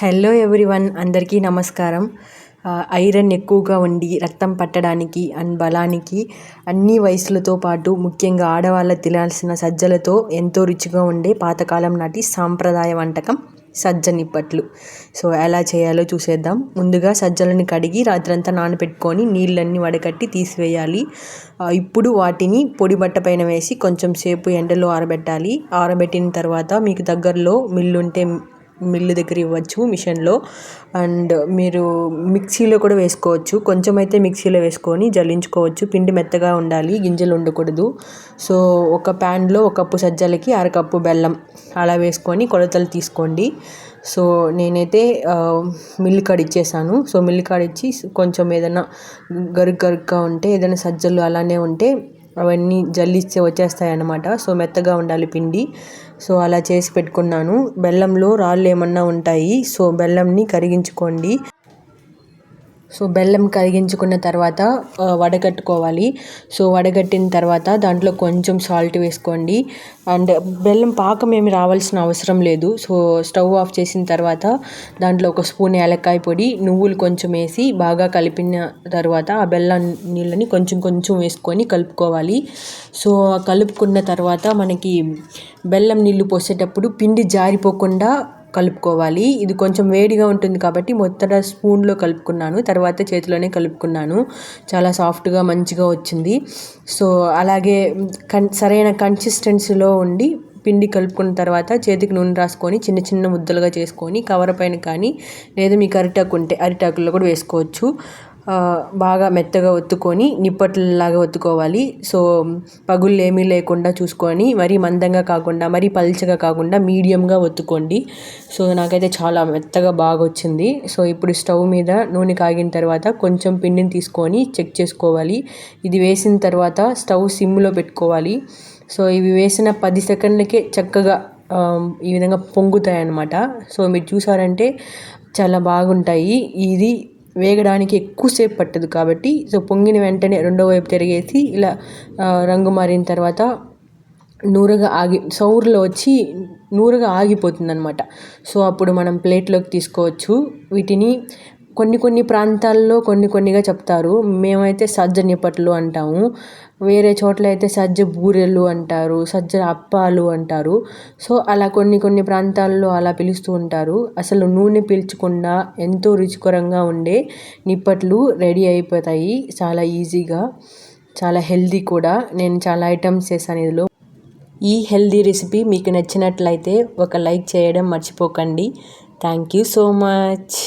Hello everyone అందరికీ నమస్కారం. Iron ఎక్కువగా ఉండి రక్తం పట్టడానికి అండ్ బలానికి అన్ని వయసులతో పాటు ముఖ్యంగా ఆడవాళ్ళ తినాల్సిన సజ్జలతో ఎంతో రుచిగా ఉండే పాతకాలం నాటి సాంప్రదాయ వంటకం సజ్జ నిప్పట్లు. సో ఎలా చేయాలో చూసేద్దాం. ముందుగా సజ్జలను కడిగి రాత్రంతా నానబెట్టుకొని నీళ్ళన్నీ వడకట్టి తీసివేయాలి. ఇప్పుడు వాటిని పొడి బట్ట పైన వేసి కొంచెం సేపు ఎండలో ఆరబెట్టాలి. ఆరబెట్టిన తర్వాత మీకు దగ్గరలో మిల్లుంటే మిల్లు దగ్గర ఇవ్వచ్చు మిషన్లో. అండ్ మీరు మిక్సీలో కూడా వేసుకోవచ్చు. కొంచెం అయితే మిక్సీలో వేసుకొని జల్లించుకోవచ్చు. పిండి మెత్తగా ఉండాలి గింజలు ఉండకూడదు. సో ఒక ప్యాన్లో ఒక కప్పు సజ్జలకి అరకప్పు బెల్లం అలా వేసుకొని కొలతలు తీసుకోండి. సో నేనైతే మిల్లు కాడ ఇచ్చేసాను సో మిల్లు కాడ ఇచ్చి కొంచెం ఏదైనా గరుగ్ గరుగ్గా ఉంటే ఏదైనా సజ్జలు అలానే ఉంటే అవన్నీ జల్లిస్తే వచ్చేస్తాయి అన్నమాట సో మెత్తగా ఉండాలి పిండి. సో అలా చేసి పెట్టుకున్నాను. బెల్లంలో రాళ్ళు ఏమన్నా ఉంటాయి సో బెల్లంని కరిగించుకోండి. సో బెల్లం కరిగించుకున్న తర్వాత వడగట్టుకోవాలి. సో వడగట్టిన తర్వాత దాంట్లో కొంచెం సాల్ట్ వేసుకోండి. అండ్ బెల్లం పాకం ఏమి రావాల్సిన అవసరం లేదు. సో స్టవ్ ఆఫ్ చేసిన తర్వాత దాంట్లో ఒక స్పూన్ ఏలక్కాయ పొడి నువ్వులు కొంచెం వేసి బాగా కలిపిన తర్వాత ఆ బెల్లం నీళ్ళని కొంచెం కొంచెం వేసుకొని కలుపుకోవాలి. సో కలుపుకున్న తర్వాత మనకి బెల్లం నీళ్ళు పోసేటప్పుడు పిండి జారిపోకుండా కలుపుకోవాలి. ఇది కొంచెం వేడిగా ఉంటుంది కాబట్టి మొదట స్పూన్లో కలుపుకున్నాను. తర్వాత చేతిలోనే కలుపుకున్నాను. చాలా సాఫ్ట్గా మంచిగా వచ్చింది. సో అలాగే కన్ సరైన కన్సిస్టెన్సీలో ఉండి పిండి కలుపుకున్న తర్వాత చేతికి నూనె రాసుకొని చిన్న చిన్న ముద్దలుగా చేసుకొని కవర్ పైన కానీ లేదా మీకు అరిటాకు ఉంటే అరిటాకుల్లో కూడా వేసుకోవచ్చు. బాగా మెత్తగా ఒత్తుకొని నిప్పట్లలాగా ఒత్తుకోవాలి. సో పగుళ్ళు ఏమీ లేకుండా చూసుకొని మరీ మందంగా కాకుండా మరీ పల్చగా కాకుండా మీడియంగా ఒత్తుకోండి. సో నాకైతే చాలా మెత్తగా బాగా వచ్చింది. సో ఇప్పుడు స్టవ్ మీద నూనె కాగిన తర్వాత కొంచెం పిండిని తీసుకొని చెక్ చేసుకోవాలి. ఇది వేసిన తర్వాత స్టవ్ సిమ్లో పెట్టుకోవాలి. సో ఇవి వేసిన పది సెకండ్లకే చక్కగా ఈ విధంగా పొంగుతాయి అన్నమాట సో మీరు చూసారంటే చాలా బాగుంటాయి. ఇది వేగడానికి ఎక్కువసేపు పట్టదు కాబట్టి సో పొంగిన వెంటనే రెండో వైపు తిరిగేసి ఇలా రంగు మారిన తర్వాత నూరగా ఆగి సౌరులో వచ్చి నూరగా ఆగిపోతుంది అనమాట సో అప్పుడు మనం ప్లేట్లోకి తీసుకోవచ్చు. వీటిని కొన్ని కొన్ని ప్రాంతాల్లో కొన్ని కొన్నిగా చెప్తారు. మేమైతే సజ్జ నిప్పట్లు అంటాము. వేరే చోట్ల అయితే సజ్జ బూరెలు అంటారు సజ్జ అప్పాలు అంటారు. సో అలా కొన్ని కొన్ని ప్రాంతాల్లో అలా పిలుస్తూ ఉంటారు. అసలు నూనె పీల్చకుండా ఎంతో రుచికరంగా ఉండే నిప్పట్లు రెడీ అయిపోతాయి. చాలా ఈజీగా చాలా హెల్దీ కూడా. నేను చాలా ఐటమ్స్ చేశాను ఇందులో. ఈ హెల్దీ రెసిపీ మీకు నచ్చినట్లయితే ఒక లైక్ చేయడం మర్చిపోకండి. Thank you so much.